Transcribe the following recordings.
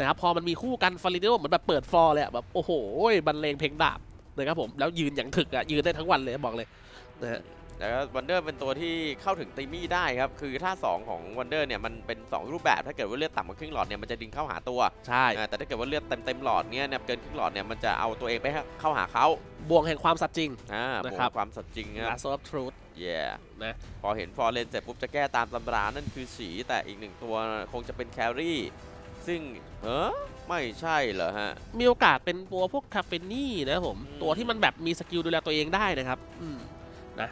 นะครับพอมันมีคู่กันฟาริโดเหมือนแบบเปิดฟอร์เลยอะแบบโอ้โหบรรเลงเพลงดาบนะครับผมแล้วยืนอย่างถึกอะยืนได้ทั้งวันเลยบอกเลยนะฮะแล้วก็วันเดอร์เป็นตัวที่เข้าถึงตีมี่ได้ครับ คือท่าสองของวันเดอร์เนี่ยมันเป็น 2 รูปแบบถ้าเกิดว่าเลือดต่ำกว่าครึ่งหลอดเนี่ยมันจะดึงเข้าหาตัวใช่อ่าแต่ถ้าเกิดว่าเลือดเต็มเต็มๆหลอดเนี่ยเนี่ยเกินครึ่งหลอดเนี่ยมันจะเอาตัวเองไปเข้าหาเขาบวงแห่งความสัตย์จริงอ่าบวนะกครับความสัตย์จริงครับ Last of Truth เย่นะพอเห็นฟอร์เรนเสร็จปุ๊บจะแก้ตามตำรานั่นคือสีแต่อีกหนึ่งตัวคงจะเป็นแครี่ ซึ่งเออไม่ใช่เหรอฮะ มีโอกาสเป็นตัวพวกคาเฟนี่นะครับผม อืม ตัวที่มันแบบมีสกิลดูแลตัวเองได้นะครับ อืมนะ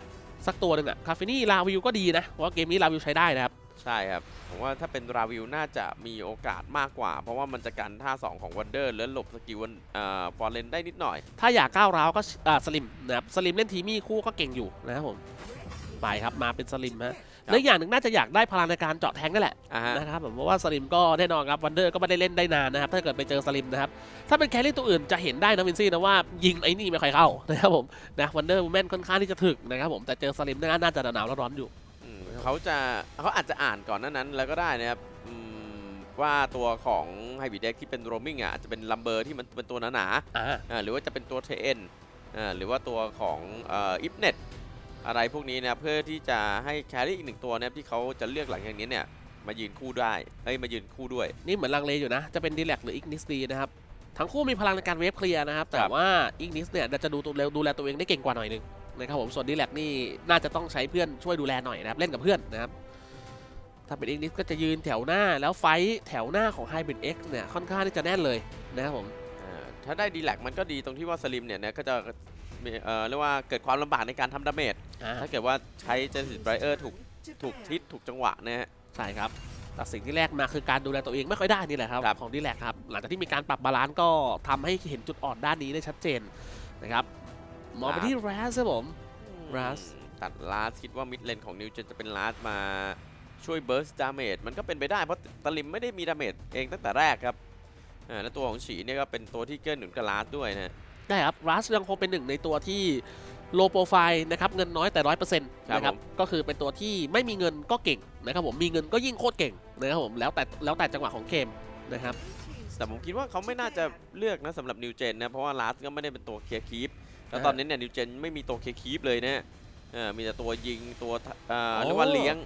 สักตัวหนึ่งอะคาเฟนี่ลาวิวก็ดีนะเพราะว่าเกมนี้ลาวิวใช้ได้นะครับ ใช่ครับ ผมว่าถ้าเป็นราวิวน่าจะมีโอกาสมากกว่า เพราะว่ามันจะกันท่า 2 ของวันเดอร์แล้วหลบสกิลวันอ่าฟอร์เรนได้นิดหน่อย ถ้าอยากก้าวร้าวก็อ่าสลิมนะครับสลิมเล่นทีมี่คู่ก็เก่งอยู่นะครับผม ไปครับมาเป็นสลิมฮะและอีกอย่างหนึ่งน่าจะอยากได้พลังในการเจาะแทงนั่นแหละอะฮะ นะครับผมเพราะว่าสลิมก็แน่นอนครับวันเดอร์ก็ไม่ได้เล่นได้นานนะครับถ้าเกิดไปเจอสลิมนะครับถ้าเป็นแครี่ตัวอื่นจะเห็นได้นะวินซี่นะว่ายิงไอ้นี่ไม่ค่อยเข้านะครับผมนะวันเดอร์แมนค่อนข้างที่จะถึกนะครับผมแต่เจอสลิมน่าจะหนาวๆร้อนๆอยู่ อืมเขาจะเขาอาจจะอ่านก่อนหนั้นนั้นแล้วก็ได้นะครับอืมว่าตัวของไฮบิดเด็กที่เป็นโรมิงอะอาจจะเป็นลัมเบอร์ที่มันเป็นตัวหนาอ่า ๆอ่าหรือว่าจะเป็นตัวเทนอ่าหรือว่าตัวของเอ่อิฟเน็ต อะไรพวกนี้นะครับเพื่อที่จะให้แครี่อีกหนึ่งตัวนะครับที่เขาจะเลือกหลังอย่างนี้เนี่ยมายืนคู่ได้เอ้ยมายืนคู่ด้วย นี่เหมือนลังเลอยู่นะ จะเป็นดีแลกหรืออิกนิสดีนะครับ ทั้งคู่มีพลังในการเวฟเคลียร์นะครับ แต่ครับว่าอิกนิสเนี่ยจะดูตัวเร็วดูแลตัวเองได้เก่งกว่าหน่อยหนึงนะครับผม ส่วนดีแลกนี่น่าจะต้องใช้เพื่อนช่วยดูแลหน่อยนะครับ เล่นกับเพื่อนนะครับ ถ้าเป็นอิกนิสก็จะยืนแถวหน้า แล้วไฟท์แถวหน้าของ Hybrid X เนี่ยค่อนข้างที่จะแน่นเลยนะครับผมอ่าถ้าได้ดีแลกมันก็ดีตรงที่ว่าสลิมเนี่ยนะก็จะ มีเอ่อเรียกว่าเกิดความลำบากในการทำดาเมจอ่าถ้าเกิดว่าใช้เจสิตไบรเออร์ถูกถูกทิศถูกจังหวะนะฮะ ใช่ครับแต่สิ่งที่แรกมาคือการดูแลตัวเองไม่ค่อยได้นี่แหละครับ ครับ ของดีแลกครับ หลังจากที่มีการปรับบาลานซ์ก็ทำให้เห็นจุดอ่อนด้านนี้ได้ชัดเจนนะครับมองไปที่แรสครับผม Ras ตัดลาสคิดว่ามิดเลนของนิวเจนจะเป็นลาสมาช่วยเบิร์สดาเมจมันก็เป็นไปได้เพราะตะลิมไม่ได้มีดาเมจเองตั้งแต่แรกครับอ่าแล้วตัวของฉีเนี่ยก็เป็นตัวที่เกื้อหนุนกับลาสด้วยนะฮะ ได้ครับรัสยังคงเป็นหนึ่งในตัวที่โลโปรไฟล์นะครับเงินน้อยแต่ร้อยเปอร์เซ็นต์ครับนะครับผมก็คือเป็นตัวที่ไม่มีเงินก็เก่งนะครับผมมีเงินก็ยิ่งโคตรเก่งนะครับผมแล้วแต่แล้วแต่จังหวะของเกมนะครับแต่ผมคิดว่าเขาไม่น่าจะเลือกนะสำหรับนิวเจนนะเพราะว่าลาสก็ไม่ได้เป็นตัวเคลียร์คีปแล้วอ่าตอนนี้เนี่ยนิวเจนไม่มีตัวเคลียร์คีปเลยนะฮะเอ่ามีแต่ตัวยิงตัวเอ่อโอ้เรียกว่าเลี้ยง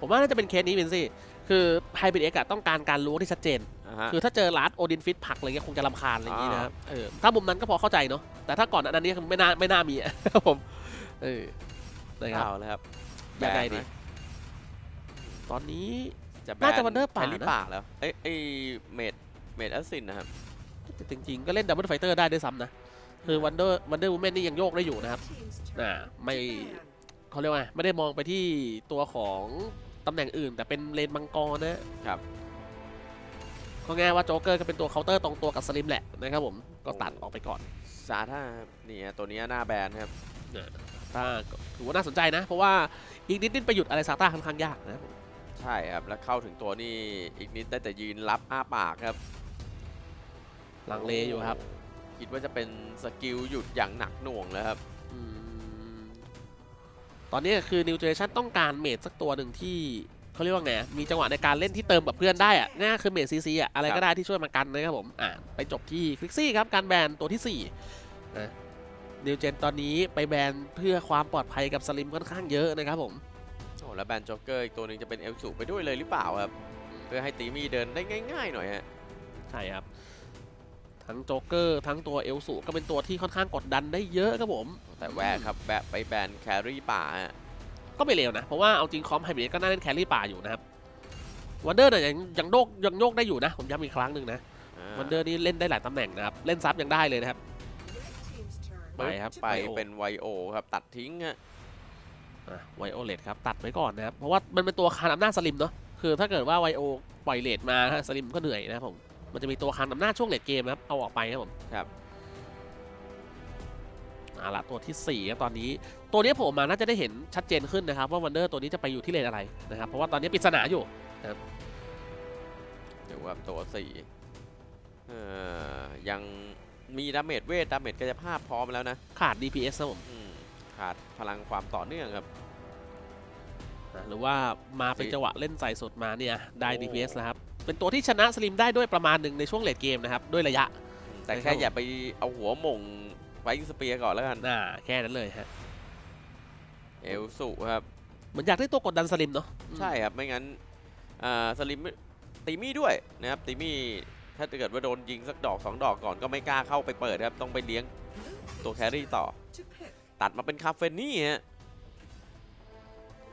ผมว่าน่าจะเป็นเคสนี้เป็นสิ คือไฮเบรดเอ็กต้องการการรู้ที่ชัดเจนอ่าฮะคือถ้าเจอรัสโอดินฟิตผลักอะไรเงี้ยคงจะรำคาญอะไรอย่างงี้อ่านะครับเออถ้ามุมนั้นก็พอเข้าใจเนาะแต่ถ้าก่อนอันนั้นนี่คือไม่น่าไม่น่ามีอะครับผมเออนะครับเอาเลยครับยังไงแบนหมดีตอนนี้จะแบน่าจะ Wonder ป่าแคลินะป่าแล้วเอ้ยไอ้เมดเมดแอสซินนะครับจริงๆ ก็เล่นดับเบิลไฟเตอร์ได้ด้วยซ้ำนะ คือวันเดอร์วันเดอร์วูแมนนี่ยังโยกได้อยู่นะครับอ่าไม่เขาเรียกว่าไงไม่ได้มองไปที่ตัวของ ตำแหน่งอื่น แต่เป็นเลนมังกรนะครับก็ง่ายว่าโจ๊กเกอร์ก็เป็นตัวเคาน์เตอร์ตรงตัวกับสลิมแหละนะครับผมก็ตัดออกไปก่อนซาท่าครับนี่ฮะตัวนี้หน้าแบนครับถ้าถือว่าน่าสนใจนะ เพราะว่าอีกนิดนิดไปหยุดอะไรซาต้าค่อนข้างยากนะครับผมใช่ครับ แล้วเข้าถึงตัวนี่อีกนิดได้แต่ยืนรับอ้าปากครับ ลังเลอยู่ครับ คิดว่าจะเป็นสกิลหยุดอย่างหนักหน่วงแล้วครับอืม ตอนนี้คือนิวเจเนชั่นต้องการเมดสักตัวหนึ่งที่เขาเรียกว่าไง มีจังหวะในการเล่นที่เติมกับเพื่อนได้อะง่ายคือเมดซีซีอะอะไรครัก็บได้ที่ช่วยมากันนะครับผมอ่าไปจบที่คลิกซี่ครับการแบนตัวที่4นะนิวเจนตอนนี้ไปแบนเพื่อความปลอดภัยกับสลิมค่อนข้างเยอะนะครับผมโอ้แล้วแบนจ็อกเกอร์อีกตัวหนึ่งจะเป็นเอลสูไปด้วยเลยหรือเปล่าครับเพื่อให้ตีมี่เดินได้ง่าย ๆ หน่อยฮะใช่ครับ ทั้งโจ๊กเกอร์ทั้งตัวเอลสูก็เป็นตัวที่ค่อนข้างกดดันได้เยอะครับผม แต่แวะครับแวะไปแบนแครี่ป่าฮะก็ไม่เลวนะ เพราะว่าเอาจริงคอมไฮบริดก็น่าเล่นแครี่ป่าอยู่นะครับวันเดอร์เนี่ยยังยังโยกยังโยกได้อยู่นะ ผมย้ำอีกครั้งหนึ่งนะอ่าวันเดอร์นี่เล่นได้หลายตำแหน่งนะครับ เล่นซับยังได้เลยนะครับไปครับไปไวโอเป็นไวโอครับตัดทิ้งฮะไวโอเลตครับตัดไว้ก่อนนะครับเพราะว่ามันเป็นตัวคานอำนาจสลิมเนาะคือถ้าเกิดว่าไวโอปล่อยเลทมาสลิมก็เหนื่อยนะครับผม มันจะมีตัวคานอำนาจช่วงเลทเกมนะครับ เอาออกไปครับผมครับเอาละตัวที่4ครับตอนนี้ ตัวนี้ผมมาน่าจะได้เห็นชัดเจนขึ้นนะครับว่าวันเดอร์ตัวนี้จะไปอยู่ที่เลนอะไรนะครับเพราะว่าตอนนี้ปริศนาอยู่เดี๋ยวว่าตัวสี่เอ่อยังมีดาเมจเวทดาเมจกายภาพพร้อมแล้วนะ ขาด DPS ครับผมอืมขาดพลังความต่อเนื่องครับอะหรือว่ามาเป็นสิจังหวะเล่นใส่สุดมาเนี่ยได้โอ้ DPS แล้วครับ เป็นตัวที่ชนะสลิมได้ด้วยประมาณหนึ่งในช่วงเลดเกมนะครับ ด้วยระยะ แต่แค่อย่าไปเอาหัวหม่งไว้สเปียร์ก่อนแล้วกันน่าแค่นั้นเลยฮะเอลสุครับเหมือนอยากได้ตัวกดดันสลิมเนาะอืมใช่ครับไม่งั้นอ่าสลิมตีมี่ด้วยนะครับตีมี่ถ้าเกิดว่าโดนยิงสักดอกสองดอกก่อนก็ไม่กล้าเข้าไปเปิดครับ ต้องไปเลี้ยงตัวแครี่ต่อ ตัดมาเป็นคาเฟนี่ฮะ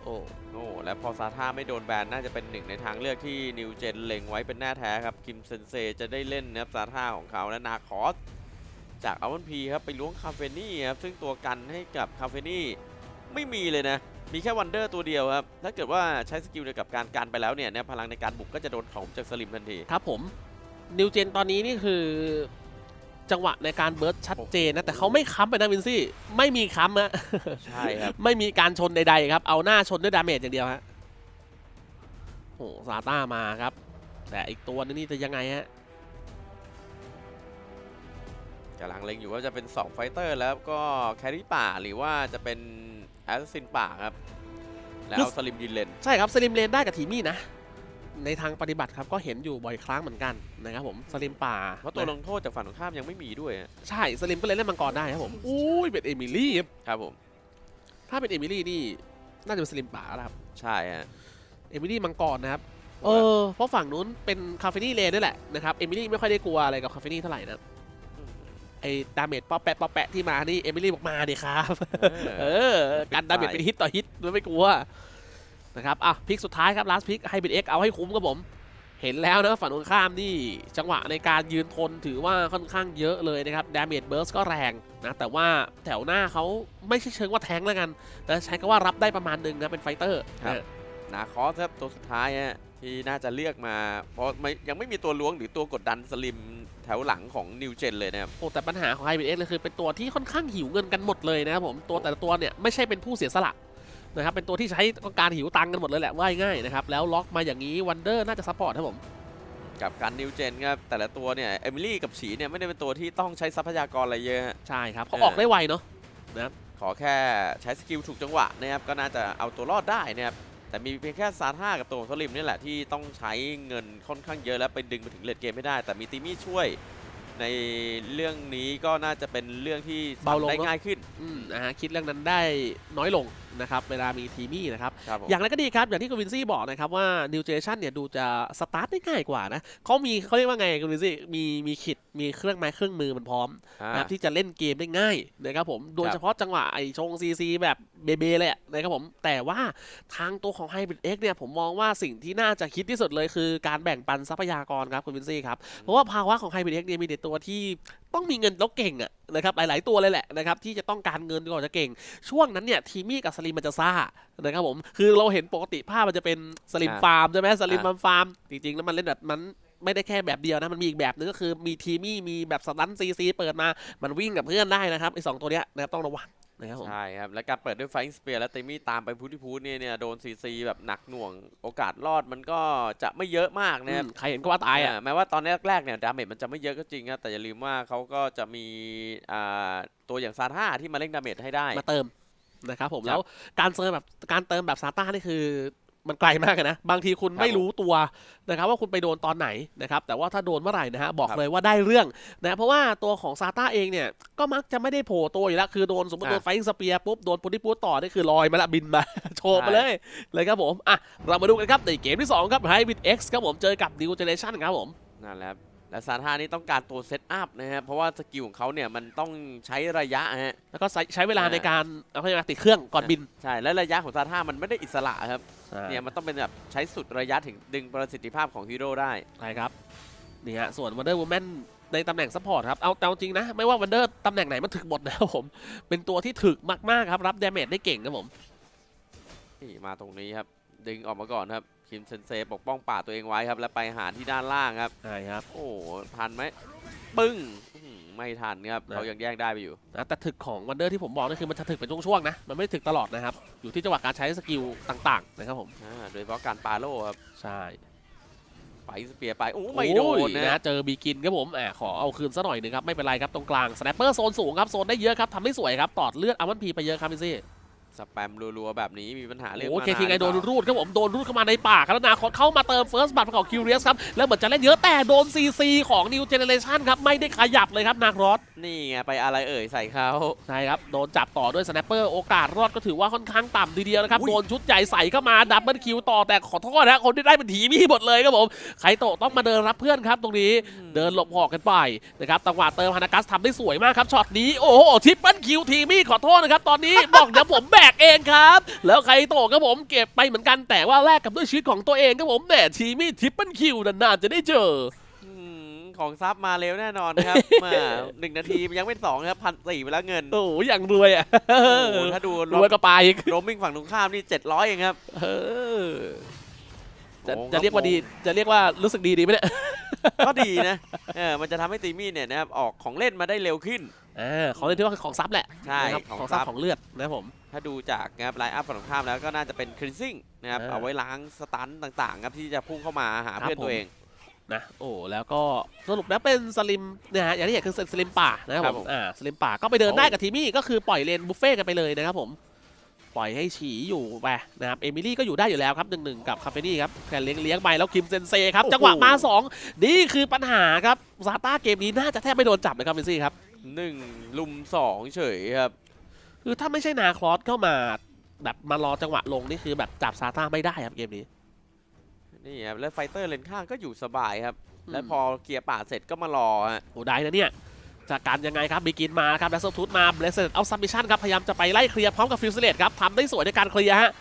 โอ้โอ้แล้วพอซาท่าไม่โดนแบนน่าจะเป็นหนึ่งในทางเลือกที่นิวเจนเล็งไว้เป็นแน่แท้ครับคิมเซนเซจะได้เล่นนะครับซาท่าของเขาและนาคอส จากอัลวันพีครับไปล้วงคาเฟนี่ครับ ซึ่งตัวกันให้กับคาเฟนี่ไม่มีเลยนะ มีแค่วันเดอร์ตัวเดียวครับ ถ้าเกิดว่าใช้สกิลเดียวกับการกันไปแล้วเนี่ยเนี่ยพลังในการบุกก็จะโดนถมจากสลิมทันที ครับผมนิวเจนตอนนี้นี่คือ จังหวะในการเบิร์ดชัดเจนนะ แต่เขาไม่ค้ำไปนะวินซี่ ไม่มีค้ำนะใช่ครับ ไม่มีการชนใดๆครับ เอาหน้าชนด้วยดาเมจอย่างเดียวฮะโอ้ซาต้ามาครับ แต่อีกตัวนึงนี่จะยังไงฮะกำลังเล็งอยู่ว่าจะเป็น2ไฟเตอร์แล้วก็แครี่ป่าหรือว่าจะเป็นแอสซินป่าครับ แล้วเอาสลิมยินเลน ใช่ครับสลิมเลนได้กับทีมี่นะ ในทางปฏิบัติครับก็เห็นอยู่บ่อยครั้งเหมือนกันนะครับผมสลิมป่าเพราะตัวลงโทษจากฝั่งตรงข้ามยังไม่มีด้วยอะใช่สลิมก็เลยเล่นมังกรได้ครับผมอุ้ยเป็นเอมิลี่ครับครับผม ถ้าเป็นเอมิลี่นี่น่าจะเป็นสลิมป่าแล้วครับใช่ฮะ เอมิลี่มังกรนะครับเออเพราะฝั่งนู้นเป็นคาเฟนี่เลนด้วยแหละนะครับเอมิลี่ไม่ค่อยได้กลัวอะไรกับคาเฟนี่เท่าไหร่นะไอ้ดาเมจป๊อปแปะป๊อปแปะที่มานี่เอมิลี่บอกมาดิครับ เออการดาเมจเป็นฮิตต่อฮิตมันไม่กลัว นะครับอะพิกสุดท้ายครับลาสพิกไฮบิดเอ็กเอาให้คุ้มครับผม เห็นแล้วนะฝั่งตรงข้ามนี่จังหวะในการยืนทนถือว่าค่อนข้างเยอะเลยนะครับดาเมจเบิร์สก็แรงนะแต่ว่าแถวหน้าเขาไม่ใช่เชิงว่าแทงก์แล้วกัน แต่ใช้คำว่ารับได้ประมาณหนึงนะเป็นไฟเตอร์ครับนาคอสครับตัวสุดท้ายฮะที่น่าจะเลือกมา เพราะไม่ยังไม่มีตัวล้วงหรือตัวกดดันสลิมแถวหลังของนิวเจนเลยนะครับโอ้แต่ปัญหาของ i b x เลยคือเป็นตัวที่ค่อนข้างหิวเงินกันหมดเลยนะครับผมตัวแต่ละตัวเนี่ยไม่ใช่เป็นผู้เสียสละ นะครับเป็นตัวที่ใช้ต้องการหิวตังค์กันหมดเลยแหละว่าง่ายๆนะครับแล้วล็อกมาอย่างนี้วันเดอร์น่าจะซัพพอร์ตครับผมกับการนิวเจนครับแต่ละตัวเนี่ยเอมิลี่กับฉีเนี่ยไม่ได้เป็นตัวที่ต้องใช้ทรัพยากรอะไรเยอะฮะใช่ครับเขาเออออกได้ไวเนาะขอแค่ใช้สกิลถูกจังหวะนะครับก็น่าจะเอาตัวรอดได้นะครับแต่มีเพียงแค่ซาท่ากับตัวของสลิมนี่แหละที่ต้องใช้เงินค่อนข้างเยอะแล้วไปดึงไปถึงเลดเกมไม่ได้ แต่มีติมี่ช่วยในเรื่องนี้ก็น่าจะเป็นเรื่องที่เบาลงทำได้เนอะง่ายขึ้นอืมนะฮะคิดเรื่องนั้นได้น้อยลง นะครับเวลามีทีมี่นะครับ ครับผม อย่างไรก็ดีครับ อย่างที่คุณวินซี่บอกนะครับว่า New Generation เนี่ยดูจะสตาร์ทได้ง่ายกว่านะเขามีเขาเรียกว่าไงคุณวินซี่มีมีขิดมีเครื่องไม้เครื่องมือมันพร้อมอ่า นะครับที่จะเล่นเกมได้ง่ายนะครับผมโดยเฉพาะจังหวะไอชงซีซีแบบเบเบเลยอะนะครับผมแต่ว่าทางตัวของ Hybrid X เนี่ยผมมองว่าสิ่งที่น่าจะคิดที่สุดเลยคือการแบ่งปันทรัพยากรครับคุณวินซี่ครับเพราะว่าภาวะของ Hybrid X เนี่ยมีแต่ตัวที่ ต้องมีเงินแล้วเก่งอะนะครับหลาย ๆ ตัวเลยแหละนะครับที่จะต้องการเงินก่อนจะเก่ง ช่วงนั้นเนี่ยทีมี่กับสลิมมันจะซ่านะครับผมคือเราเห็นปกติภาพมันจะเป็นสลิมอ่าฟาร์มใช่ไหมสลิมอ่าฟาร์มจริง ๆ แล้วมันเล่นแบบมันไม่ได้แค่แบบเดียวนะ มันมีอีกแบบนึงก็คือมีทีมี่มีแบบสตันซีซีเปิดมา มันวิ่งกับเพื่อนได้นะครับไอ้สองตัวเนี้ยนะครับต้องระวัง นะครับผมใช่ครับ และการเปิดด้วยไฟสเปียร์และเตมี่ตามไปพูดที่พูดเนี่ยเนี่ยโดนซีซีแบบหนักหน่วงโอกาสรอดมันก็จะไม่เยอะมากนะครับอืมใครเห็นก็ว่าตายอะแม้ว่าตอนแรกๆเนี่ยดาเมจมันจะไม่เยอะก็จริงครับแต่อย่าลืมว่าเขาก็จะมีอ่าตัวอย่างซาท่าที่มาเล่นดาเมจให้ได้มาเติมนะครับผมครับแล้วการเติมแบบการเติมแบบซาต้านี่คือ มันไกลมากเลยนะ บางทีคุณครับไม่รู้ตัวนะครับว่าคุณไปโดนตอนไหนนะครับ แต่ว่าถ้าโดนเมื่อไหร่นะฮะบอกครับเลยว่าได้เรื่องนะเพราะว่าตัวของซาต้าเองเนี่ยก็มักจะไม่ได้โผล่ตัวอยู่แล้ว คือโดนสมมติอะโดนไฟสเปียร์ปุ๊บโดนปุติปุตต่อนี่คือลอยมาละบินมา โชว์ไปใช่เลยเลยครับผมอะเรามาดูกันครับในเกมที่สองครับไฮบิดเอ็กซ์ครับผมเจอกับดิวเจเนชั่นครับผมนั่นแหละครับ และซาท่านี่ต้องการตัวเซตอัพนะครับเพราะว่าสกิลของเขาเนี่ยมันต้องใช้ระยะฮะแล้วก็ใช้ใช้เวลาอ่าในการเอาเข้ามาติดเครื่องก่อนบิน ใช่และระยะของซาท่ามันไม่ได้อิสระครับเนี่ยมันต้องเป็นแบบใช้สุดระยะถึงดึงประสิทธิภาพของฮีโร่ได้ใช่ครับนี่ฮะส่วน Wonder Woman ในตำแหน่งซัพพอร์ตครับเอาเอาจริงนะไม่ว่า Wonder ตำแหน่งไหนมันถึกหมดนะครับผม เป็นตัวที่ถึกมากๆครับรับดาเมจได้เก่งครับผมนี่มาตรงนี้ครับดึงออกมาก่อนครับ คิมเซนเซปกป้องป่าตัวเองไว้ครับ แล้วไปหาที่ด้านล่างครับใช่ครับ โอ้โหทันไหมปึ้งอื้อหือไม่ทันครับนะ เขายังแย่งได้ไปอยู่ นะแต่ถึกของ Wonder ที่ผมบอกนี่คือมันจะถึกเป็นช่วงๆนะ มันไม่ได้ถึกตลอดนะครับ อยู่ที่จังหวะการใช้สกิลต่างๆนะครับผม อ่าโดยเฉพาะการปาโล่ครับใช่ไปสเปียร์ไปโอ้ไม่โดนอ้ยนะ เจอบีกินครับผมแอบขอเอาคืนซะหน่อยหนึงครับ ไม่เป็นไรครับตรงกลางสแนปเปอร์โซนสูงครับ โซนได้เยอะครับทำได้สวยครับ ตอดเลือดอัลมันพีไปเยอะครับพี่ซี่ สแปมรัวๆแบบนี้มีปัญหาเรื่องโอ้มาเคทีไงโดนหรือเปล่ารูดครับผมโดนรูดเข้ามาในป่ากครับแล้วนาคอเข้ามาเติมเฟิร์สบัตของคิวเรียสครับแล้วเหมือนจะเล่นเยอะแต่โดนซีซีของนิวเจเนเรชันครับไม่ได้ขยับเลยครับนาครอสนี่ไงไปอะไรเอ่ยใส่เขาใช่ครับโดนจับต่อด้วยสแนปเปอร์โอกาสรอดก็ถือว่าค่อนข้างต่ำทีเดียวนะครับอุ้ยโดนชุดใหญ่ใส่เข้ามาดับเบิลคิวต่อแต่ขอโทษนะคนที่ได้เป็นทีมี่หมดเลยครับผมไคโตะต้องมาเดินรับเพื่อนครับตรงนี้เดินหลบหอกกันไปนะครับจังหวะเติมฮานากัสทำได้สวยมากครับช็อตนี้โอ้โหทิปเปิลคิวทีมี่ขอโทษนะครับตอนนี้บอกเดี๋ยวผมแบกเองครับ แล้วไคโตะครับผมเก็บไปเหมือนกันแต่ว่าแลกกับด้วยชีวิตของตัวเองครับผมแหมทีมี่ทิปเปิลคิวนานๆจะได้เจออืมของซับมาเร็วแน่นอนครับมาหนึ่งนาทียังไม่สองครับพันสี่ไปแล้วเงิน โอ้โหอย่างรวยอะโอ้โหถ้าดูรวยก็ไปอีกโรมมิ่งฝั่งตรงข้ามนี่เจ็ดร้อยเองครับเออจะโอ้จะเรียกว่าดีจะเรียกว่ารู้สึกดีดีไหมเนี่ยก็ดีนะเออมันจะทำให้ตีมี่เนี่ยนะครับออกของเล่นมาได้เร็วขึ้นอ่าของเล่นที่ว่าของซับแหละใช่นะครับของของซับซับของเลือดนะครับผม ถ้าดูจากนะครับไลน์อัพฝั่งตรงข้ามแล้วก็น่าจะเป็นคลีนซิ่งนะครับอ่าเอาไว้ล้างสตันต่างๆครับที่จะพุ่งเข้ามาหาครับ เพื่อนผมตัวเอง นะโอ้แล้วก็สรุปแล้วเป็นสลิมนะฮะอย่างที่เห็นคือสลิมป่านะครับครับผผมมอ่าสลิมป่าก็ไปเดินโอ้ได้กับทีมี่ก็คือปล่อยเลนบุฟเฟ่ต์กันไปเลยนะครับผมปล่อยให้ฉีอยู่ไปนะครับเอมิลี่ก็อยู่ได้อยู่แล้วครับหนึ่งหนึ่งกับคาเฟนี่ครับแค่เลี้ยงเลี้ยงไปแล้วคิมเซนเซครับจังหวะมาสองนี่คือปัญหาครับซาต้าเกมนี้น่าจะแทบไม่โดนจับเลยครับเบนซี่ครับหนึ่งลุมสองเฉยครับ คือถ้าไม่ใช่นาคลอสเข้ามา แบบมารอจังหวะลงนี่คือแบบจับซาต้าไม่ได้ครับเกมนี้ นี่ครับแล้วไฟเตอร์เลนข้างก็อยู่สบายครับ อืม แล้วพอเคลียร์ป่าเสร็จก็มารอฮะโอ้ได้นะเนี่ยจากการยังไงครับบิกินมาครับแลสโซทูตมาเบลเซตเอาซัมมิชันครับ พยายามจะไปไล่เคลียร์พร้อมกับฟิวเซเลตครับทำได้สวยในการเคลียร์ฮะ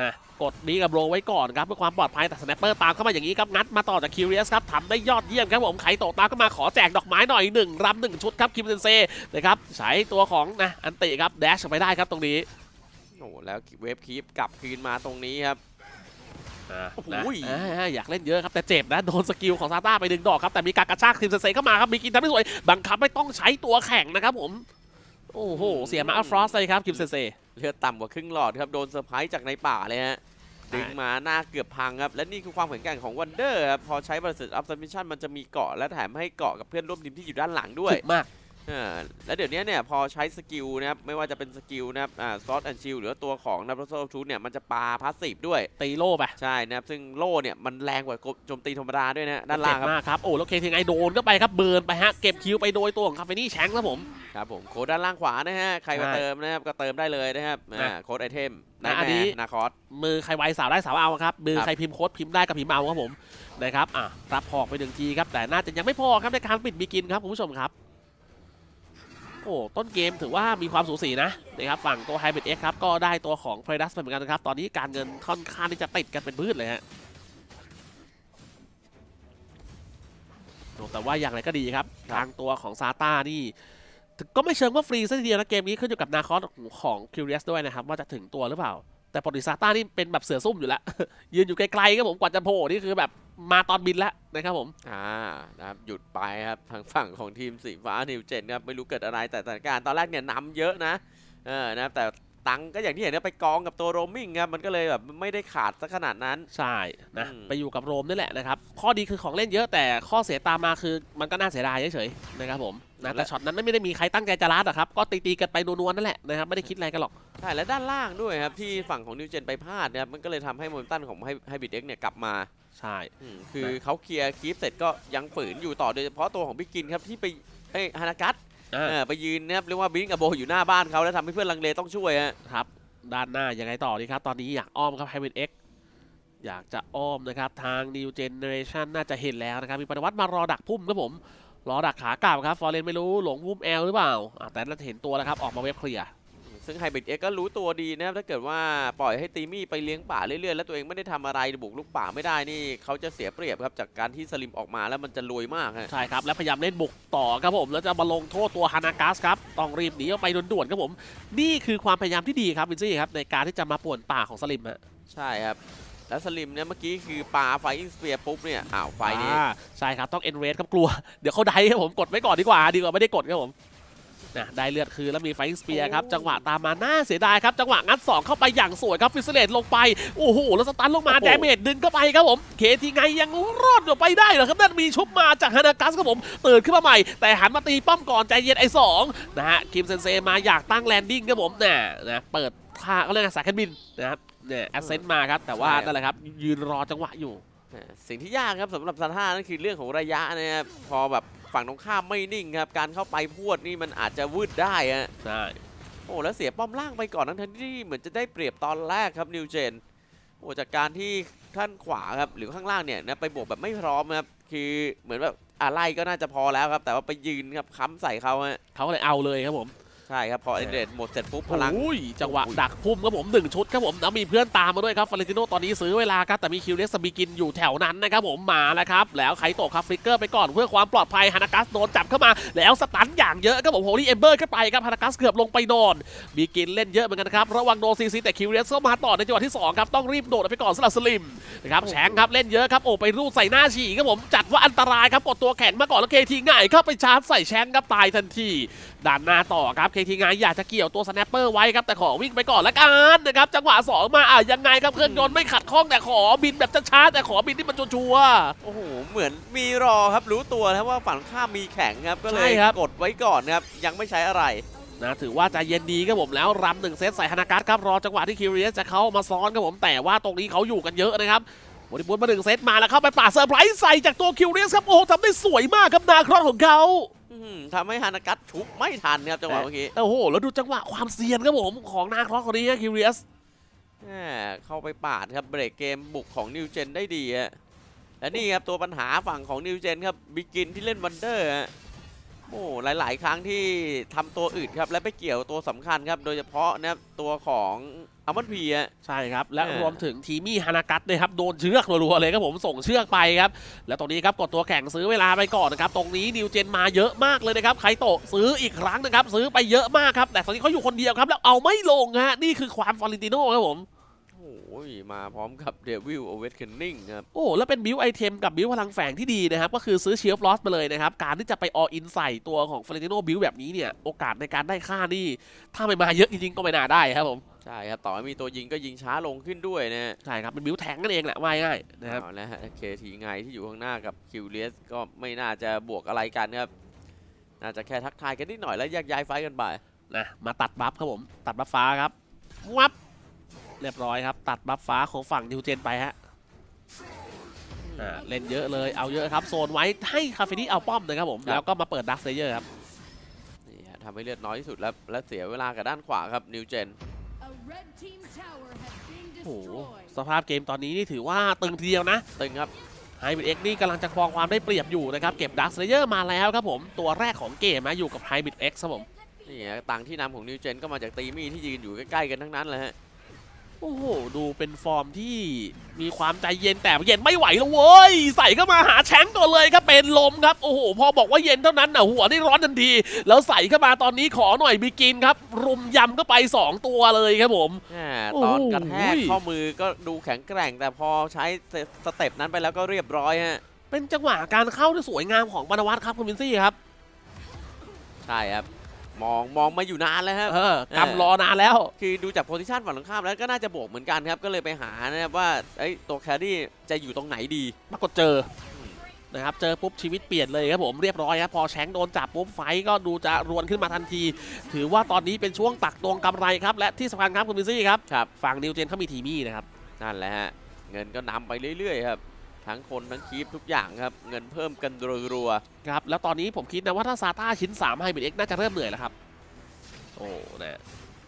นะ กดนี้กับโรไว้ก่อนครับเพื่อความปลอดภัยแต่สแนปเปอร์ตามเข้ามาอย่างนี้ครับงัดมาต่อจากคิวเรียสครับทำได้ยอดเยี่ยมครับผมไขโตะตามเข้ามาขอแจกดอกไม้หน่อยหนึ่งรำหนึ่งชุดครับคิมเซนเซนะครับใช้ตัวของนะอันติครับแดชไปได้ครับตรงนี้โอ้โหแล้วเวฟคีปกลับคืนมาตรงนี้ครับอ่าโอ้โหนะอ่าอยากเล่นเยอะครับ แต่เจ็บนะ โดนสกิลของซาต้าไปดึงดอกครับ แต่มีการกระชากคิมเซนเซเข้ามาครับบิกินทำได้สวย บังคับไม่ต้องใช้ตัวแข่งนะครับผม โอ้โห เสียมาอัลฟรอสเลยครับคิมเซนเซเลือดต่ำกว่าครึ่งหลอดครับ โดนเซอร์ไพรส์จากในป่าเลยฮะใช่ ดึงมาหน้าเกือบพังครับ และนี่คือความแข็งแกร่งของวันเดอร์ครับพอใช้บริษัทอัพซัมมิชันมันจะมีเกาะและแถมให้เกาะกับเพื่อนร่วมทีมที่อยู่ด้านหลังด้วยถึกมาก อ่าแล้วเดี๋ยวนี้เนี่ยพอใช้สกิลนะครับไม่ว่าจะเป็นสกิลนะครับอ่าซอสแอนชิลหรือว่าตัวของนับโซทูเนี่ยมันจะปาพาสซีฟด้วยตีโล่ไปใช่นะครับซึ่งโล่เนี่ยมันแรงกว่าโจมตีธรรมดาด้วยนะฮะด้านล่างคเจ็รับมากครับ โอ้แล้วเคทีไงโดนก็ไปครับเบิร์นไปฮะ เก็บคิวไปโดยตัวของคาเฟนี่แชงค์ครับผม ครับผมโค้ดด้านล่างขวานะฮะ ใครมาใช่เติมนะครับ ก็เติมได้เลยนะครับอ่านะโค้ดไอเทมนะนาอันนี้แน่นาคอส มือใครไวสาวได้สาวเอาครับมือครับใครพิมพ์โค้ดพิมพ์ได้กับพิมพ์เอาครับผมนะครับอะรับหอกไปหนึ่งทีครับแต่น่าจะยังไม่พอครับในการปิดบีกินครับคุณผู้ชมครับ โอ้ต้นเกมถือว่ามีความสูสีนะนะครับฝั่งตัวไฮเบดเอ็กครับก็ได้ตัวของไฟดัสไปเหมือนกันนะครับ ตอนนี้การเงินค่อนข้างที่จะติดกันเป็นพืชเลยฮะโอ้แต่ว่าอย่างไรก็ดีครับ ทางตัวของซาต้านี่ก็ไม่เชิงว่าฟรีซะทีเดียวนะเกมนี้ขึ้นอยู่กับนาคอสของคิวเรียสด้วยนะครับ ว่าจะถึงตัวหรือเปล่า แต่ปอติซาต้านี่เป็นแบบเสือซุ่มอยู่แล้ว ยืนอยู่ไกลๆครับผมกว่าจะโผล่นี่คือแบบมาตอนบินแล้วนะครับผมอ่านะครับหยุดไปครับทางฝั่งของทีมสีฟ้านิวเจนครับไม่รู้เกิดอะไรแต่สถานการณ์ตอนแรกเนี่ยนำเยอะนะเออนะครับแต่ ตังค์ก็อย่างที่เห็นนะไปกองกับตัวโรมมิงครับมันก็เลยแบบไม่ได้ขาดสักขนาดนั้น ใช่นะอืมไปอยู่กับโรมนี่แหละนะครับ ข้อดีคือของเล่นเยอะแต่ข้อเสียตามมาคือมันก็น่าเสียดายเฉยๆนะครับผมนะแต่ช็อตนั้นไม่ได้มีใครตั้งใจจะลัดอะครับ ก็ตีๆกันไปนัวๆนั่นแหละนะครับไม่ได้คิดอะไรกันหรอกใช่และด้านล่างด้วยครับ ที่ฝั่งของนิวเจนไปพลาดนะครับมันก็เลยทำให้โมเมนตัมของไฮบิดเอ็กเนี่ยกลับมาใช่อืมคือเขาเคลียร์คีฟเสร็จก็ยังฝืนอยู่ต่อโดยเฉพาะตัวของบิ๊กกินครับที่ไปเอ้ยฮานากัส อ่า เออไปยืนนะครับเรียกว่าบิงกับโบอยู่หน้าบ้านเขาแล้วทำให้เพื่อนลังเลต้องช่วยฮะครับ ด้านหน้ายังไงต่อดีครับ ตอนนี้อยากอ้อมครับไฮเวนเอ็กอยากจะอ้อมนะครับ ทาง New Generation น่าจะเห็นแล้วนะครับ มีปนวัตมารอดักพุ่มครับผม รอดักขากลับครับ ฟอร์เรนไม่รู้หลงพุ่มแอลหรือเปล่าอะแต่น่าจะเห็นตัวแล้วครับ ออกมาเว็บเคลียร์ ซึ่งไฮบริดเอ็กก็รู้ตัวดีนะครับถ้าเกิดว่าปล่อยให้ตีมี่ไปเลี้ยงป่าเรื่อยๆ แล้วตัวเองไม่ได้ทำอะไรบุกลุกป่าไม่ได้นี่เขาจะเสียเปรียบครับจากการที่สลิมออกมาแล้วมันจะรวยมากฮะใช่ครับแล้วพยายามเล่นบุกต่อครับผมแล้วจะมาลงโทษตัวฮานากัสครับต้องรีบหนีออกไปด่วนๆครับผม นี่คือความพยายามที่ดีครับวินซี่ครับในการที่จะมาป่วนป่าของสลิมฮะใช่ครับแล้วสลิมเนี่ยเมื่อกี้คือปาไฟอิงสเปียร์ปุ๊บเนี่ยอ้าวไฟนี้อ่าใช่ครับต้องเอ็นเรสครับกลัว เดี๋ยวเขาได้ครับผมกดไว้ก่อนดีกว่า ดีกว่าไม่ได้กดครับผม นะได้เลือดคืนแล้วมีไฟสเปียร์ครับ จังหวะตามมาน่าเสียดายครับ จังหวะงัด 2 เข้าไปอย่างสวยครับฟิสเลตลงไป โอ้โห แล้วสตันลงมาโอ้โหแดเมจดึงเข้าไปครับผม เคทีไงยังรอดออกไปได้เหรอครับนั่นมีชุบมาจากฮานากัสครับผมตื่นขึ้นมาใหม่ แต่หันมาตีป้อมก่อนใจเย็นไอ้สองนะฮะคิมเซนเซมาอยากตั้งแลนดิ้งครับผมน่ะนะเปิดค่าก็เรียกว่าสายการบินนะครับเนี่ยแอสเซนต์มาครับแต่ว่าใช่ครับนั่นแหละครับยืนรอจังหวะอยู่แหม่สิ่งที่ยากครับสำหรับซาท่านั่นคือเรื่องของระยะนะครับพอแบบ ฝั่งตรงข้ามไม่นิ่งครับ การเข้าไปพวดนี่มันอาจจะวืดได้ฮะใช่ โอ้แล้วเสียป้อมล่างไปก่อนทั้งๆที่เหมือนจะได้เปรียบตอนแรกครับนิวเจนโอ้จากการที่ท่านขวาครับหรือข้างล่างเนี่ยนะไปบวกแบบไม่พร้อมครับคือเหมือนแบบอะไรก็น่าจะพอแล้วครับ แต่ว่าไปยืนครับค้ำใส่เขาฮะเขาก็เลยเอาเลยครับผมใช่ครับ พอเอเดรดหมดเสร็จปุ๊บพลังโอ้ยจังหวะดักพุ่มครับผมหนึ่งชุดครับผมแล้วมีเพื่อนตามมาด้วยครับฟาเรนติโนตอนนี้ซื้อเวลาครับแต่มีคิวเลสบีกินอยู่แถวนั้นนะครับผมมาแล้วครับ แล้วใครตกครับฟลิกเกอร์ไปก่อนเพื่อความปลอดภัยฮานากัสโดนจับเข้ามา แล้วสตันอย่างเยอะครับผมโฮลี่เอมเบอร์ขึ้นไปครับฮานากัสเกือบลงไปนอนบีกินเล่นเยอะเหมือนกันครับระวังโดนซีซีแต่คิวเลสเข้ามาต่อในจังหวะที่สองครับต้องรีบโดดไปก่อนสลับสลิมนะครับแชงครับเล่นเยอะครับโอ้ไปรูดใส่หน้าฉี่ครับผมจัดว่าอันตรายครับกดตัวแข็งมาก่อนแล้วเคทีง่ายเข้าไปชาร์จใส่แชงครับตายทันที ด้านหน้าต่อครับเคทีงายอยากจะเกี่ยวตัวสแนปเปอร์ไว้ครับแต่ขอวิ่งไปก่อนละกันนะครับจังหวะ 2 มาอะยังไงครับเครื่องยนต์ไม่ขัดข้องแต่ขอบินแบบช้าๆแต่ขอบินที่มันชัวร์โอ้โหเหมือนมีรอครับรู้ตัวแล้วว่าฝั่งข้ามมีแข็งครับก็เลใช่ยครับกดไว้ก่อนครับยังไม่ใช้อะไรๆนะถือว่าใจเย็นดีครับผมแล้วรำหนึ่งเซตใส่ฮานากัสครับรอจังหวะที่คิวเรียสจะเข้ามาซ้อนครับผมแต่ว่าตรงนี้เขาอยู่กันเยอะนะครับบริบูรณ์มาหนึ่งเซตมาแล้วเข้าไปป่าดเซอร์ไพรส์ใส่จากตัวคิวเรียสครับโอ้โหทำได้สวยมากครับนาครอสของเขาอื้อหือ ทำให้ฮานากัสชุบไม่ทันครับจังหวะเมื่อกี้โอ้โห แล้วดูจังหวะความเซียนครับผมของนาครอสคนนี้คิวเรียสแหม่เข้าไปปาดครับเบรกเกมบุกของนิวเจนได้ดีฮะและนี่ครับตัวปัญหาฝั่งของนิวเจนครับบิกินที่เล่นวันเดอร์ฮะ โอ้หลาย ๆ ครั้งที่ทำตัวอื่นครับ และไปเกี่ยวตัวสำคัญครับ โดยเฉพาะนะครับตัวของอัมมันพีฮะใช่ครับ และเออรวมถึงทีมี่ฮานากัตด้วยครับ โดนเชือกรัวๆเลยครับผมส่งเชือกไปครับ แล้วตรงนี้ครับกดตัวแข่งซื้อเวลาไปก่อนนะครับ ตรงนี้นิวเจนมาเยอะมากเลยนะครับไคโตะซื้ออีกครั้งนะครับ ซื้อไปเยอะมากครับ แต่ตอนนี้เขาอยู่คนเดียวครับ แล้วเอาไม่ลงฮะนี่คือความฟอร์เรนติโน่ครับผม โอ้ยมาพร้อมกับเดวิลโอเวสเคนนิงครับ โอ้ แล้วเป็นบิวไอเทมกับบิวพลังแฝงที่ดีนะครับ ก็คือซื้อเชียร์ฟลอสมาเลยนะครับ การที่จะไปออินใส่ตัวของฟอร์เรนติโน่บิวแบบนี้เนี่ย โอกาสในการได้ค่านี่ ถ้าไม่มาเยอะจริงๆ ก็ไม่น่าได้ครับผม ใช่ครับ ต่อให้มีตัวยิงก็ยิงช้าลงขึ้นด้วยนะฮะใช่ครับ เป็นบิวแทงนั่นเองแหละว่าง่ายๆนะครับเอาละฮะเคทีไงที่อยู่ข้างหน้ากับคิวเลียสก็ไม่น่าจะบวกอะไรกันครับน่าจะแค่ทักทายกันนิดหน่อยแล้วแยกย้ายไฟท์กันไปนะมาตัดบัฟครับผม ตัดบัฟฟ้าครับวับ เรียบร้อยครับ ตัดบัฟฟ้าของฝั่งนิวเจนไปฮะอ่าเล่นเยอะเลยเอาเยอะครับ โซนไว้ให้คาเฟนี่เอาป้อมนะครับผมครับแล้วก็มาเปิดดักเซเยอร์ครับนี่ฮะทำให้เลือดน้อยที่สุดแล้วและเสียเวลากับด้านขวาครับนิวเจนโอ้โหสภาพเกมตอนนี้นี่ถือว่าตึงทีเดียวนะ ตึงครับไฮบิดเอ็กนี่กำลังจะครองความได้เปรียบอยู่นะครับ เก็บดักเซเยอร์มาแล้วครับผม ตัวแรกของเกมนะอยู่กับไฮบิดเอ็กครับผมนี่ฮะต่างที่นำของนิวเจนก็มาจากตีมี่ที่ยืนอยู่ใกล้ๆกันทั้งนั้นเลยฮะ โอ้โห ดูเป็นฟอร์มที่มีความใจเย็นแต่เย็นไม่ไหวแล้วเว้ย ใส่เข้ามาหาแชงก่อนเลยครับเป็นลมครับ โอ้โห พอบอกว่าเย็นเท่านั้นน่ะหัวได้ร้อนทันที แล้วใส่เข้ามาตอนนี้ขอหน่อยบิกินครับ รุมยำก็ไป 2 ตัวเลยครับผมแหม่โอ้โหตอนกระแทกข้อมือก็ดูแข็งแกร่ง แต่พอใช้สเต็ปนั้นไปแล้วก็เรียบร้อยฮะเป็นจังหวะการเข้าที่สวยงามของบรรณวัฒน์ครับคุณวินซี่ครับใช่ครับ มองมองมาอยู่นานแล้วครับเออกำรอนานแล้ว คือดูจากโพซิชันฝั่งตรงข้ามแล้วก็น่าจะบวกเหมือนกันครับ ก็เลยไปหานะครับว่าเอ้ยตัวแครี่จะอยู่ตรงไหนดีปรากฏเจอนะครับเจอปุ๊บชีวิตเปลี่ยนเลยครับผมเรียบร้อยครับพอแชงค์โดนจับปุ๊บไฟท์ก็ดูจะรวนขึ้นมาทันที ถือว่าตอนนี้เป็นช่วงตักตวงกำไรครับ และที่สำคัญครับคุณวินซี่ครับครับฝั่งนิวเจนเขามีทีมี่นะครับนั่นแหละฮะเงินก็นำไปเรื่อยๆครับ ทั้งคนทั้งคีปทุกอย่างครับเงินเพิ่มกันรัวครับแล้วตอนนี้ผมคิดนะว่าถ้าซาต้าชิ้น3ไฮบริดเอ็กน่าจะเริ่มเหนื่อยแล้วครับโอ้นะ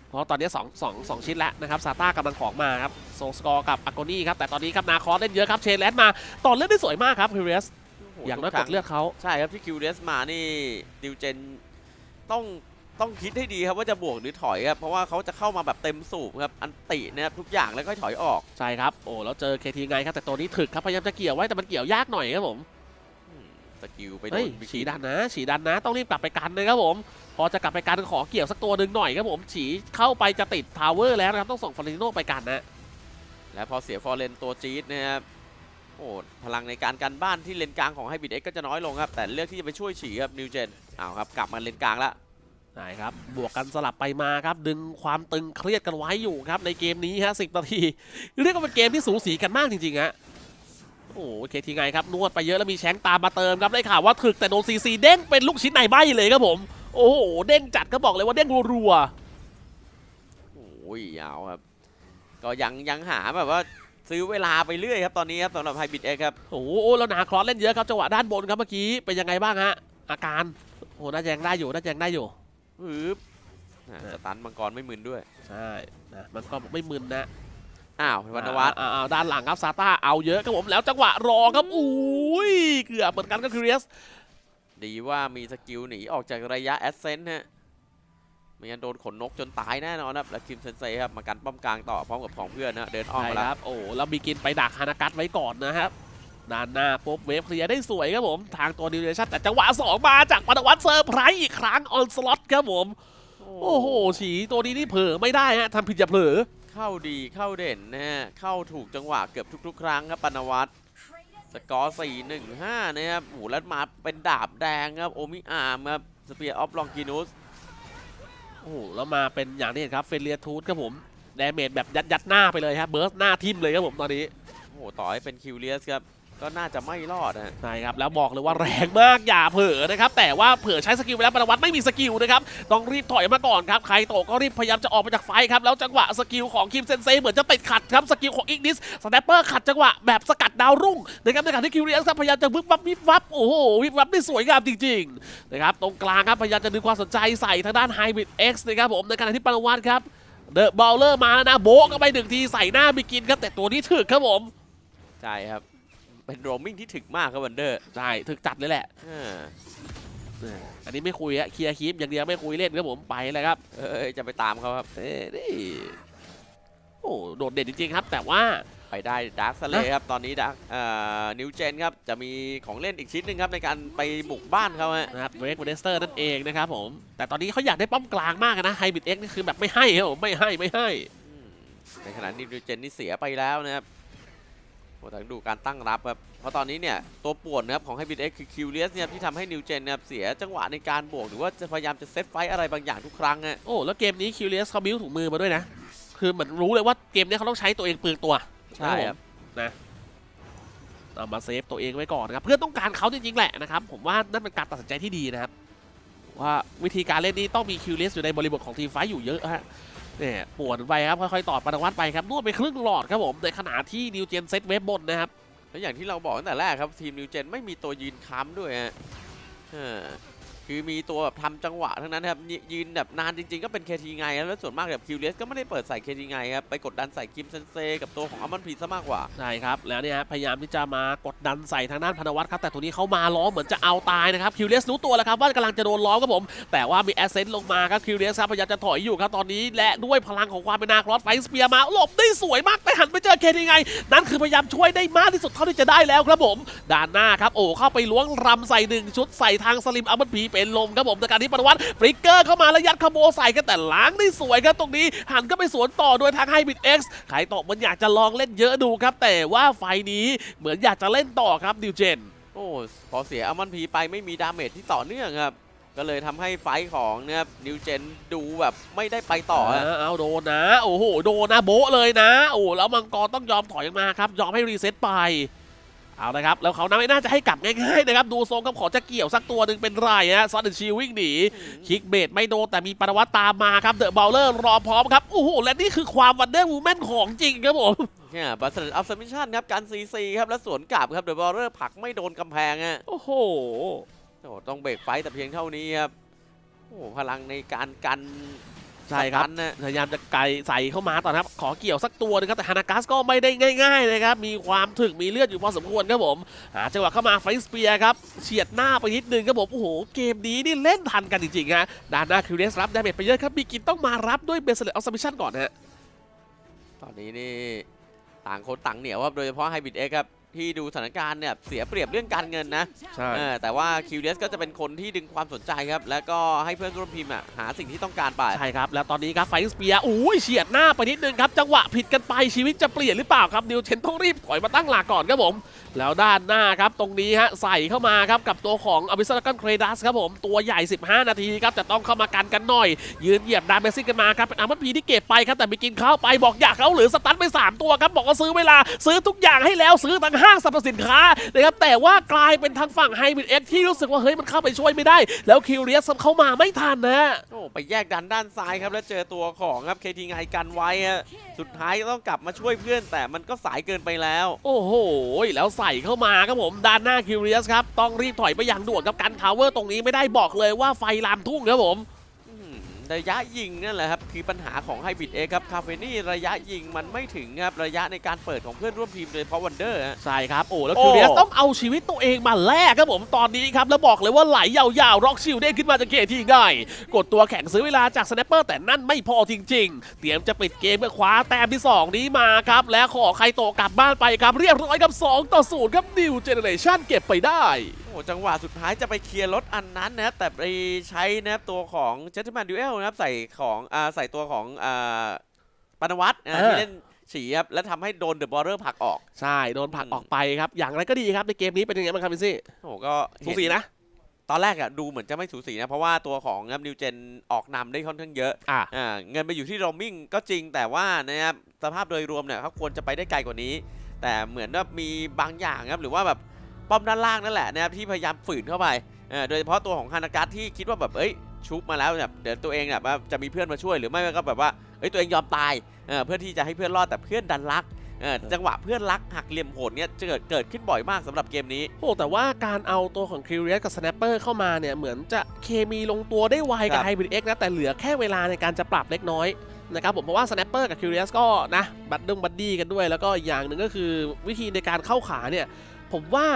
เพราะตอนนี้2 2 2ชิ้นแล้วนะครับซาต้ากำลังของมาครับโซสกอร์กับอากนี่ครับแต่ตอนนี้ครับนาคอสเล่นเยอะครับเชนแลนด์มาต่อเลือดได้สวยมากครับคิวเรสๆอย่างน้อยทุกคดรั้เลือดเขาใช่ครับที่คิวเดสมานี่ดิวเจนต้อง ต้องคิดให้ดีครับว่าจะบวกหรือถอยครับเพราะว่าเขาจะเข้ามาแบบเต็มสูบครับอันตินะครับทุกอย่างแล้วก็ถอยออกใช่ครับโอ้แล้วเจอเคทีไงครับแต่ตัวนี้ถึกครับพยายามจะเกี่ยวไว้แต่มันเกี่ยวยากหน่อยครับผมอืมสกิลไปโดเฮ้ยนบิ๊กฉีดันนะฉีดันนะ ต้องรีบกลับไปกันเลยครับผม พอจะกลับไปกันขอเกี่ยวสักตัวหนึ่งหน่อยครับผมฉีเข้าไปจะติดทาวเวอร์แล้วนะครับต้องส่งฟอร์ติโนไปกันนะแล้วพอเสียฟอร์เรนตัวจี๊ดนะครับโอ้พลังในการกันบ้านที่เลนกลางของไฮบิดเอ็กก็จะน้อยลงครับแต่เลือกที่จะไปช่วยฉีครับนิวเจนอ้าวครับกลับมาเลนกลางละ ใช่ครับบวกกันสลับไปมาครับ ดึงความตึงเครียดกันไว้อยู่ครับ ในเกมนี้ฮะสินาที เรียกว่าเป็นเกมที่สูสีกันมากจริงๆฮะโอ้โหเคทีไงครับนวดไปเยอะแล้วมีแชงค์ตามมาเติมครับได้ข่าวว่าถึกแต่โดนซีซีเด้งเป็นลูกชิ้นในใบเลยครับผม โอ้โหเด้งจัดก็บอกเลยว่าเด้งรัวโอ้โหเอาครับ ก็ยังยังหาแบบว่าซื้อเวลาไปเรื่อยครับตอนนี้ครับสำหรับไฮบิดเอ็กครับโอ้โหแล้วนาครอสเล่นเยอะครับจังหวะด้านบนครับเมื่อกี้เป็นยังไงบ้างฮะอาการโอ้น่าจะยังได้อยู่น่าจะยังได้อยู่ ปึ๊บอ่าสตันมังกรไม่มึนด้วย ใช่นะมันก็ไม่มึนนะอ้าววรรณวัฒน์อ่าอ่าด้านหลังครับซาต้าเอาเยอะครับผมแล้วจังหวะรอครับอุ้ยเกือบเหมือนกันก็คือเรียสดีว่ามีสกิลหนีออกจากระยะแอสเซนต์ฮะไม่งั้นโดนขนนกจนตายแน่นอนครับ แล้วคิมเซนเซครับ มากันป้อมกลางต่อพร้อมกับของเพื่อนนะเดินอ้อมใช่มาแล้ควรับโอ้แล้วมีกินไปดักฮานากัสไว้ก่อนนะครับ ด้านหน้าปุ๊บเวฟเคลียร์ได้สวยครับผม ทางตัวดิวเรชั่นแต่จังหวะสองมาจากปนวัตเซอร์ไพรส์อีกครั้งออนสล็อตครับผม โอ้โห ฉีตัวนี้นี่เผลอไม่ได้ฮะทำผิดอย่าเผลอ เข้าดีเข้าเด่นนะฮะ เข้าถูกจังหวะเกือบทุก ๆ ครั้งครับปนวัตสกอร์4-1-5นะครับโอ้โหแล้วมาเป็นดาบแดงครับ โอมิอาร์มครับสเปียร์ออฟลองกินุสโอ้โหแล้วมาเป็นอย่างนี้ครับเฟเลียทูธครับผมแดเมจแบบยัดยัดหน้าไปเลยครับเบิร์สหน้าทิ่มเลยครับผมตอนนี้โอ้โหต่อให้เป็นคิวเลียสครับ ก็น่าจะไม่รอดนะฮะใช่ครับแล้วบอกเลยว่าแรงมากอย่าเผลอนะครับแต่ว่าเผลอใช้สกิลไปแล้วปนวัตไม่มีสกิลนะครับต้องรีบถอยมาก่อนครับใครโตก็รีบพยายามจะออกมาจากไฟครับแล้วจังหวะสกิลของคิมเซนเซเหมือนจะติดขัดครับสกิลของอิกนิสสแนปเปอร์ขัดจังหวะแบบสกัดดาวรุ่งนะครับในขณะที่คิวเรียสครับพยายามจะวิบวับวิบวับโอ้โหวิบวับได้สวยงามจริงๆนะครับตรงกลางครับพยายามจะดึงความสนใจใส่ทางด้านไฮบริดเอ็กซ์นะครับผมในขณะที่ปนวัตครับเดอะบอลเลอร์มาแล้วนะโบะก็ไปหนึ่งทีใส่หน้าบิกินครับแต่ตัวนี้ถึกครับผมใช่ครับ เป็นโรมมิ่งที่ถึกมากครับวันเดอร์ใช่ถึกจัดเลยแหละอ่าอันนี้ไม่คุยอะเคลียร์คลิปอย่างเดียวไม่คุยเล่นครับผมไปเลยครับ เอ้ยจะไปตามเขาครับเอ้ยนี่โอ้โดดเด่นจริงๆครับ แต่ว่า ไปได้ดาร์คสเลครับ ตอนนี้ดาร์คเอ่อนิวเจนครับ จะมีของเล่นอีกชิ้นหนึ่งครับ ในการไปบุกบ้านเขาฮะนะครับเวกเดสเตอร์นั่นเองนะครับผม แต่ตอนนี้เขาอยากได้ป้อมกลางมากนะไฮบิดเอ็กนี่คือแบบไม่ให้ครับผมไม่ให้ไม่ให้อืมในขณะนิวเจนนี่เสียไปแล้วนะครับโอ้ แต่ดูการตั้งรับครับ เพราะตอนนี้เนี่ยตัวป่วนนะครับของไฮบิดเอ็กคือคิวเลียสเนี่ยที่ทำให้นิวเจนนะครับเสียจังหวะในการบวกหรือว่าจะพยายามจะเซตไฟต์อะไรบางอย่างทุกครั้งฮะโอ้แล้วเกมนี้คิวเลียสเขาบิ้วถุงมือมาด้วยนะ คือเหมือนรู้เลยว่าเกมนี้เขาต้องใช้ตัวเองเปลืองตัวใช่ครับนะเอามาเซฟตัวเองไว้ก่อนนะครับเพื่อนต้องการเขาจริงๆแหละนะครับผมว่านั่นเป็นการตัดสินใจที่ดีนะครับว่าวิธีการเล่นนี้ต้องมีคิวเลสอยู่ในบริบทของทีมไฟท์อยู่เยอะฮะ เนี่ยปวดไปครับค่อยๆตอดปานวัตไปครับนวดไปครึ่งหลอดครับผมในขณะที่นิวเจนเซตเว็บบนนะครับแล้วอย่างที่เราบอกตั้งแต่แรกครับทีมนิวเจนไม่มีตัวยืนค้ำด้วยฮะ คือมีตัวแบบทำจังหวะทั้งนั้นครับยืนแบบนานจริงๆก็เป็นเคทีไงแล้วส่วนมากแบบคิวเลสก็ไม่ได้เปิดใส่เคทีไงครับไปกดดันใส่กิมเซนเซกับตัวของอัมมันพีซะมากกว่าใช่ครับแล้วเนี่ยพยายามที่จะมากดดันใส่ทางด้านพนวัตครับแต่ตัวนี้เขามาล้อมเหมือนจะเอาตายนะครับคิวเลสรู้ตัวแล้วครับว่ากำลังจะโดนล้อมครับผม แต่ว่ามีแอสเซนต์ลงมาครับคิวเลสครับพยายามจะถอยอยู่ครับตอนนี้และด้วยพลังของความเป็นนาครอสไฟสเปียร์มาหลบได้สวยมากแต่หันไปเจอเคทีไงนั่นคือพยายามช่วยได้มากที่สุดเท่าที่จะได้แล้วครับผม ด้านหน้าครับโอ้เข้าไปล้วงรำใส่หนึ่งชุดใส่ทางสลิมอัมบันพีเป็นลมครับผมในการที่ปนวัตฟลิกเกอร์เข้ามาแล้วยัดขโมใส่กันแต่ล้างได้สวยครับตรงนี้ หันก็ไปสวนต่อโดยทางไฮบิดเอ็กซ์ใครตกมันอยากจะลองเล่นเยอะดูครับ แต่ว่าไฟนี้เหมือนอยากจะเล่นต่อครับดิวเจน โอ้พอเสียอัมมันพีไปไม่มีดาเมจที่ต่อเนื่องครับก็เลยทำให้ไฟท์ของเนี่ยนิวเจนดูแบบไม่ได้ไปต่อฮะเเอาโดนนะ โอ้โห โดนนะโบะเลยนะ โอ้แล้วมังกรต้องยอมถอยออกมาครับ ยอมให้รีเซ็ตไป เอาละครับ แล้วเขาไม่น่าจะให้กลับง่ายๆนะครับ ดูทรงกับขอจะเกี่ยวสักตัวหนึ่งเป็นไรฮะซอดชิลวิ่งหนีคิกเบดไม่โดนแต่มีปรวัตตามมาครับเดอะเบลเลอร์รอพร้อมครับโอ้โหและนี่คือความวันเดอร์วูแมนของจริงครับผมเนี่ยบัสเซอร์อัลซัมมิชันครับการซีซีครับแล้วสวนกลับครับเดอะบอลเลอร์ผลักไม่โดนกำแพงฮะโอ้โหโอ้ต้องเบรกไฟท์แต่เพียงเท่านี้ครับโอ้พลังในการกัน ใช่ครับสตันนะพยายามจะไกลใส่เข้ามาต่อนะครับ ขอเกี่ยวสักตัวหนึงครับ แต่ฮานากัสก็ไม่ได้ง่ายๆนะครับ มีความถึกมีเลือดอยู่พอสมควรครับผมหาจังหวะเข้ามาไฟสเปียร์ครับเฉียดหน้าไปนิดนึงครับผม โอ้โห เกมนี้นี่เล่นทันกันจริงๆฮะด้านหน้าคิวเรสรับดาเมจไปเยอะครับมีกินต้องมารับด้วยเบสเลตออสมิชันก่อนฮะตอนนี้นี่ต่างคนต่างเหนียวครับโดยเฉพาะไฮบิดเอ็กครับ ที่ดูสถานการณ์เนี่ยเสียเปรียบเรื่องการเงินนะใช่เออแต่ว่าคิวเดสก็จะเป็นคนที่ดึงความสนใจครับ แล้วก็ให้เพื่อนร่วมทีมอะหาสิ่งที่ต้องการไป ใช่ครับ แล้วตอนนี้ครับไฟสเปียร์อุ้ยเฉียดหน้าไปนิดนึงครับ จังหวะผิดกันไปชีวิตจะเปลี่ยนหรือเปล่าครับดิวเชนต้องรีบถอยมาตั้งหลักก่อนครับผม แล้วด้านหน้าครับตรงนี้ฮะใส่เข้ามาครับกับตัวของอ b ิ s ซัลกันเครดัสครับผมตัวใหญ่ 15 นาทีครับจะต้องเข้ามากันกันหน่อย ยืนเหยียบดามเมซิ่งกันมาครับเป็นอาร์มันพีที่เก็บไปครับแต่มีกินเข้าไปบอกอยากเขาเหลือสตันไป 3 ตัวครับบอกว่าซื้อเวลาซื้อทุกอย่างให้แล้วซื้อตั้งห้างสรรพสินค้านะครับแต่ว่ากลายเป็นทางฝั่งไฮบิดเอ็กที่รู้สึกว่าเฮ้ยมันเข้าไปช่วยไม่ได้ แล้วคิวเรียสเข้ามาไม่ทันนะโอ้ไปแยกดันด้านซ้ายครับแล้วเจอตัวของครับเคทีไงกันไว้ฮะสุดท้ายก็ต้องกลับมาช่วยเพื่อน แต่มันก็สายเกินไปแล้ว โอ้โหแล้วใส่เข้ามาครับผมด้านหน้าคิวเรียสครับต้องรีบถอยไปอย่างด่วนกับการคาเวอร์ตรงนี้ไม่ได้บอกเลยว่าไฟลามทุ่งครับผมอืม ระยะยิงนั่นแหละครับคือปัญหาของไฮบิดเอครับคาเฟนี่ระยะยิงมันไม่ถึงครับระยะในการเปิดของเพื่อนร่วมทีมโดยเฉพาะวันเดอร์ฮะใช่ครับโอ้แล้วโอ้คิวเรียสต้องเอาชีวิตตัวเองมาแลกครับผมตอนนี้ครับแล้วบอกเลยว่าไหลยาวๆร็อกชิลเด้งขึ้นมาจากเกตที่ง่ายกดตัวแข่งซื้อเวลาจากสแนปเปอร์แต่นั่นไม่พอจริง ๆ เตรียมจะปิดเกมเพื่อคว้าแต้มที่ 2 นี้มาครับและขอใครโตะกลับบ้านไปครับเรียบร้อยกับ2ต่อ0ครับ New Generation เก็บไปได้ โอ้จังหวะสุดท้ายจะไปเคลียร์รถอันนั้นนะครับแต่ไปใช้นะครับตัวของ Gentleman Duel นะครับใส่ของอ่าใส่ตัวของอ่าปานวัตรนะเออที่เล่นฉีครับแล้วทำให้โดนเดอะบอลเลอร์ผลักออก ใช่ โดนผลักออกไปครับ อย่างไรก็ดีครับในเกมนี้เป็นยังไงบ้างครับพี่ซี่โอ้โหก็สูเห็นสีนะ ตอนแรกอะดูเหมือนจะไม่สูสีนะ เพราะว่าตัวของครับนิวเจนออกนำได้ค่อนข้างเยอะ อะ อ่าเงินไปอยู่ที่โรมมิ่งก็จริงแต่ว่านะครับสภาพโดยรวมเนี่ยเขาควรจะไปได้ไกลกว่านี้ แต่เหมือนว่ามีบางอย่างครับหรือว่าแบบ ป้อมด้านล่างนั่นแหละนะครับที่พยายามฝืนเข้าไปเออโดยเฉพาะตัวของฮานากัสที่คิดว่าแบบเอ้ยชุบมาแล้วแบบเดี๋ยวตัวเองแบบว่าจะมีเพื่อนมาช่วยหรือไม่ก็แบบว่าเอ้ยตัวเองยอมตายเออเพื่อที่จะให้เพื่อนรอดแต่เพื่อนดันรักเออจังหวะเพื่อนรักหักเหลี่ยมโหดเนี่ยจะเกิดเกิดขึ้นบ่อยมากสำหรับเกมนี้ โอ้แต่ว่าการเอาตัวของคิวเรียสกับสแนปเปอร์เข้ามาเนี่ยเหมือนจะเคมีลงตัวได้ไวกับครับไฮบริดเอ็กนะแต่เหลือแค่เวลาในการจะปรับเล็กน้อยนะครับผมเพราะว่าสแนปเปอร์กับคิวเรียสก็นะบัดดึงบัดดี้กันด้วย แล้วก็อีกอย่างหนึ่งก็คือวิธีในการเข้าขาเนี่ย ผมว่า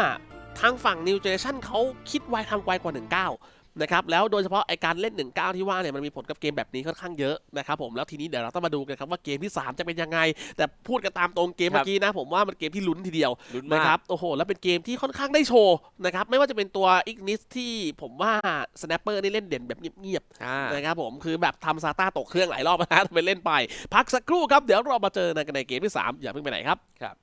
ทางฝั่ง New Generation เขาคิดไวทำไวกว่า 19 นะครับ แล้วโดยเฉพาะไอการเล่น 19 ที่ว่าเนี่ยมันมีผลกับเกมแบบนี้ค่อนข้างเยอะนะครับผมแล้วทีนี้เดี๋ยวเราต้องมาดูกันครับว่าเกมที่ 3 จะเป็นยังไง แต่พูดกันตามตรงเกมครัเมื่บอกี้นะ ผมว่ามันเกมที่ลุ้นทีเดียวลุ้นนะมากครับโอ้โหแล้วเป็นเกมที่ค่อนข้างได้โชว์นะครับไม่ว่าจะเป็นตัวอิกนิสที่ผมว่าสแนปเปอร์นี่เล่นเด่นแบบเงียบอ่าๆนะครับผมคือแบบทำซาต้าตกเครื่องหลายรอบนะ ไปเล่นไป พักสักครู่ครับ เดี๋ยวเรามาเจอกันในเกมที่ 3 อย่าเพิ่งไปไหนครับครับ